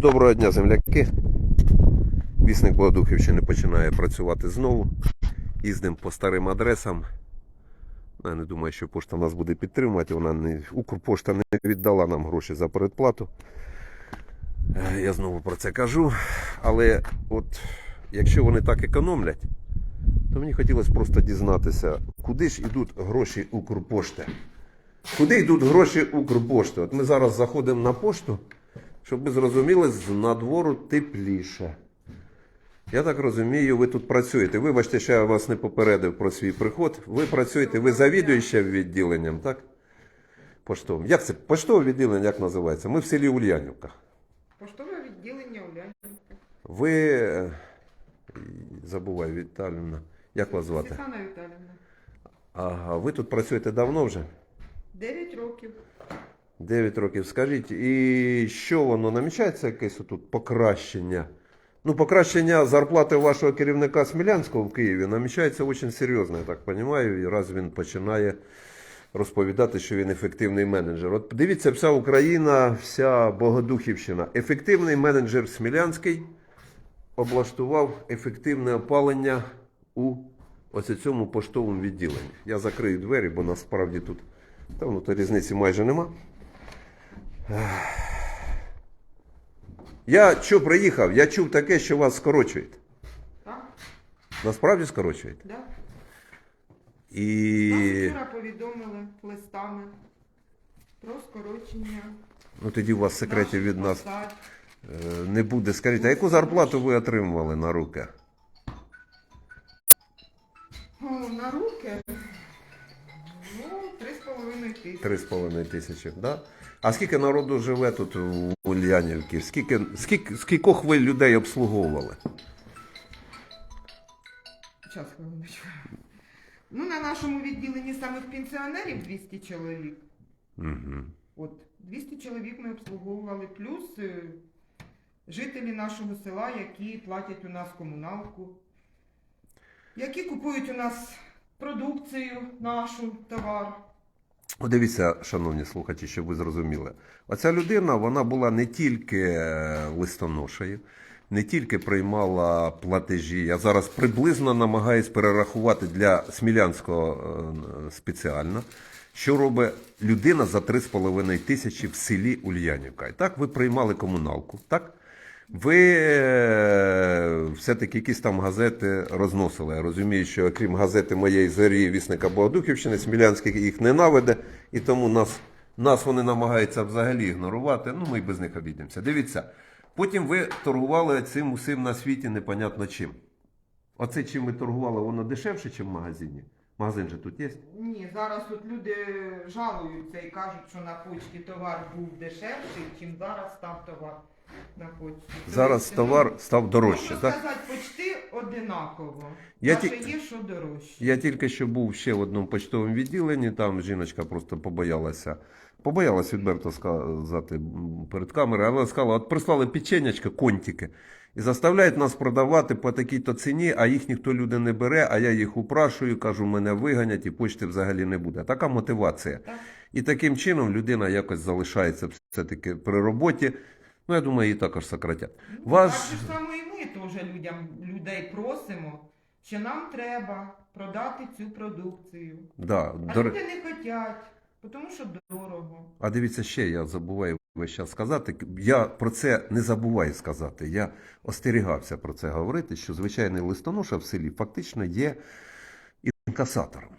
Доброго дня, земляки. Вісник Богодухівщини починає працювати знову. Їздимо по старим адресам. Я не думаю, що пошта нас буде підтримувати. Вона не, Укрпошта не віддала нам гроші за передплату. Е, Я знову про це кажу. Але от якщо вони так економлять, то мені хотілося просто дізнатися, куди ж йдуть гроші Укрпошти. Куди йдуть гроші Укрпошти? От ми зараз заходимо на пошту, щоб ви зрозуміли, з надвору тепліше. Я так розумію, ви тут працюєте. Вибачте, що я вас не попередив про свій приход. Ви працюєте, ви завідуючим відділенням, так? Поштовим. Як це? Поштове відділення, як називається? Ми в селі Ульянівка. Поштове відділення Улянівка. Ви. е, Забуваю, Віталіна. Як вас звати? Світлана Віталіївна. Ага, ви тут працюєте давно вже? 9 років. 9 років. Скажіть, і що воно намічається якесь тут покращення? Ну, покращення зарплати вашого керівника Смілянського в Києві намічається дуже серйозно, я так розумію, і раз він починає розповідати, що він ефективний менеджер. От дивіться, вся Україна, вся Богодухівщина. Ефективний менеджер Смілянський облаштував ефективне опалення у ось цьому поштовому відділенні. Я закрию двері, бо насправді тут там то різниці майже нема. Я що приїхав? Я чув таке, що вас скорочують. Так? Насправді скорочують. Да? І Нам вчора повідомили листами про скорочення. ну тоді у вас секретів від нас посад. е, не буде. Скажіть, а яку зарплату ви отримували на руки? О, на руки. Ну, 3,5 тисячі. Три з половиною тисячі, да? А скільки народу живе тут в Ульянівці? Скільки, скільки, скількох ви людей обслуговували? Час хвилиночку. Ну, на нашому відділенні самих пенсіонерів 200 чоловік. Угу. От 200 чоловік ми обслуговували, плюс е, жителі нашого села, які платять у нас комуналку, які купують у нас продукцію, нашу товар. От Дивіться, шановні слухачі, щоб ви зрозуміли. Оця людина вона була не тільки е, листоношею, не тільки приймала платежі. Я зараз приблизно намагаюсь перерахувати для Смілянського е, спеціально, що робить людина за 3,5 тисячі в селі Ульянівка. І так, ви приймали комуналку, так? Ви е, все-таки якісь там газети розносили. Я розумію, що окрім газети моєї зорі вісника Богодухівщини, Смілянських їх ненавиде, і тому нас, нас вони намагаються взагалі ігнорувати. Ну, ми й без них обійдемося. Дивіться, потім ви торгували цим усім на світі непонятно чим. Оце чим ви торгували, воно дешевше, ніж в магазині. Магазин же тут є. Ні, зараз тут люди жалуються і кажуть, що на почті товар був дешевший, чим зараз став товар на почті. Зараз Тобто, товар став дорожче. Можна Так? сказати, почти одинаково. Я ті- є, що дорожче. Я тільки що був ще в одному почтовому відділенні, там жіночка просто побоялася. Побоялась відверто сказати м, перед камерою, але сказала, от прислали печенячка, контики, і заставляють нас продавати по такій-то ціні, а їх ніхто люди не бере, а я їх упрашую, кажу, мене виганять і почти взагалі не буде. Така мотивація. Так. І таким чином людина якось залишається все-таки при роботі. Ну, я думаю, її також сократять. Ваш... Так же само і ми теж людям, людей просимо, що нам треба продати цю продукцію. Да, А до... люди не хочуть, тому що дорого. А дивіться ще, я забуваю весь час сказати. Я про це не забуваю сказати. Я остерігався про це говорити, що звичайний листоноша в селі фактично є інкасатором.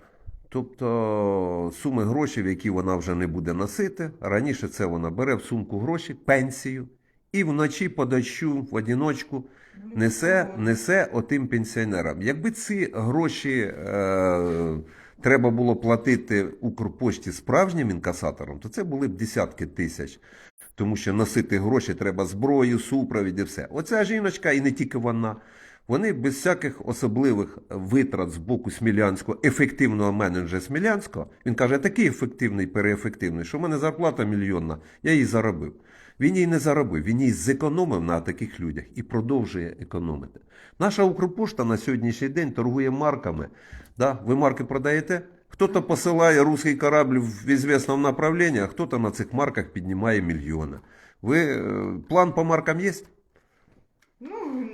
Тобто суми грошей, які вона вже не буде носити. Раніше це вона бере в сумку гроші, пенсію, і вночі по дощу в одіночку несе, несе отим пенсіонерам. Якби ці гроші е, треба було платити Укрпошті справжнім інкасаторам, то це були б десятки тисяч. Тому що носити гроші треба зброю, супровід і все. Оця жіночка, і не тільки вона, вони без всяких особливих витрат з боку Смілянського, ефективного менеджера Смілянського, він каже, такий ефективний, переефективний, що в мене зарплата мільйонна, я її заробив. Він її не заробив, він її зекономив на таких людях і продовжує економити. Наша Укрпошта на сьогоднішній день торгує марками. Да? Ви марки продаєте? Хто-то посилає русський корабль в ізвісному направленні, а хто-то на цих марках піднімає мільйони. Ви е, план по маркам є? Ну,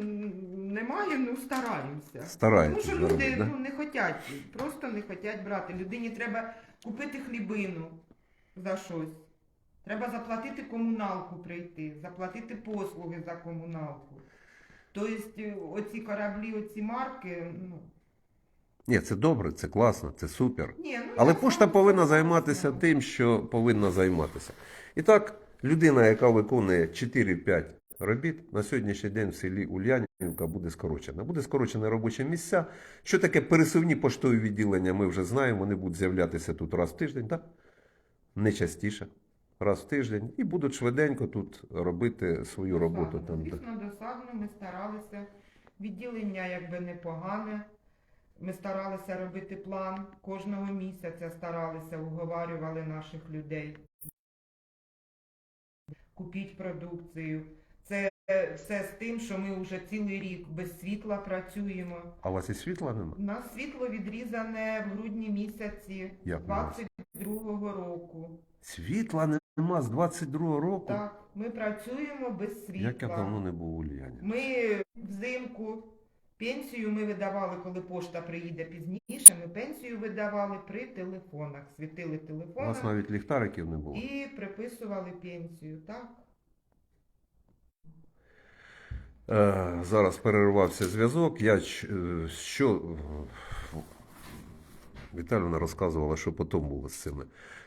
немає, ну стараємося. Стараєтесь Тому що люди да? ну, не хочуть, просто не хочуть брати. Людині треба купити хлібину за щось. Треба заплатити комуналку прийти, заплатити послуги за комуналку. Тобто е, оці кораблі, оці марки, ну. Ні, це добре, це класно, це супер. Ні, ну Але пошта повинна займатися тим, що повинна займатися. І так, людина, яка виконує 4-5 робіт, на сьогоднішній день в селі Ульянівка буде скорочена. Буде скорочені робочі місця. Що таке пересувні поштові відділення, ми вже знаємо, вони будуть з'являтися тут раз в тиждень, так? Не частіше, раз в тиждень, і будуть швиденько тут робити свою роботу. Досадно. Там. Звісно, досадно, ми старалися. Відділення якби непогане. Ми старалися робити план. Кожного місяця старалися, уговарювали наших людей. Купіть продукцію. Це все з тим, що ми вже цілий рік без світла працюємо. А у вас і світла нема? У нас світло відрізане в грудні місяці Як у вас? 22-го року. Світла нема з 22-го року. Так, ми працюємо без світла. Як я давно не був у Ульяні. Ми взимку пенсію ми видавали, коли пошта приїде пізніше. Ми пенсію видавали при телефонах. Світили У вас телефонах навіть ліхтариків не було. і приписували пенсію. Так? Е, зараз перервався зв'язок. Я ч- е, що е, Віталіна розказувала, що потім було з цими,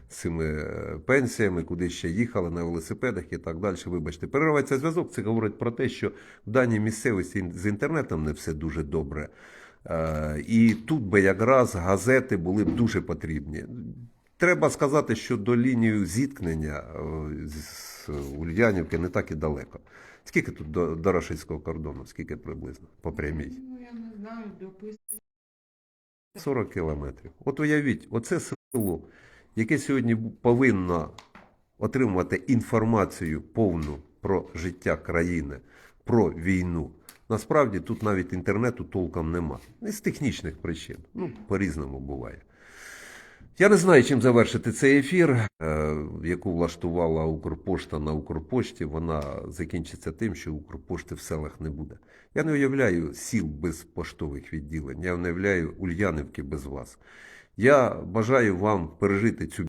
цими е, пенсіями, куди ще їхали на велосипедах і так далі. Вибачте, перервається зв'язок. Це говорить про те, що в даній місцевості з інтернетом не все дуже добре. Е, І тут би якраз газети були б дуже потрібні. Треба сказати, що до лінії зіткнення е, з Ульянівки не так і далеко. Скільки тут до, до кордону? Скільки приблизно? По прямій? Ну, я не знаю, допис. 40 кілометрів. От уявіть, оце село, яке сьогодні повинно отримувати інформацію повну про життя країни, про війну. Насправді тут навіть інтернету толком нема. Не з технічних причин. Ну, по-різному буває. Я не знаю, чим завершити цей ефір, е, яку влаштувала Укрпошта на Укрпошті. Вона закінчиться тим, що Укрпошти в селах не буде. Я не уявляю сіл без поштових відділень. Я не уявляю Ульянівки без вас. Я бажаю вам пережити цю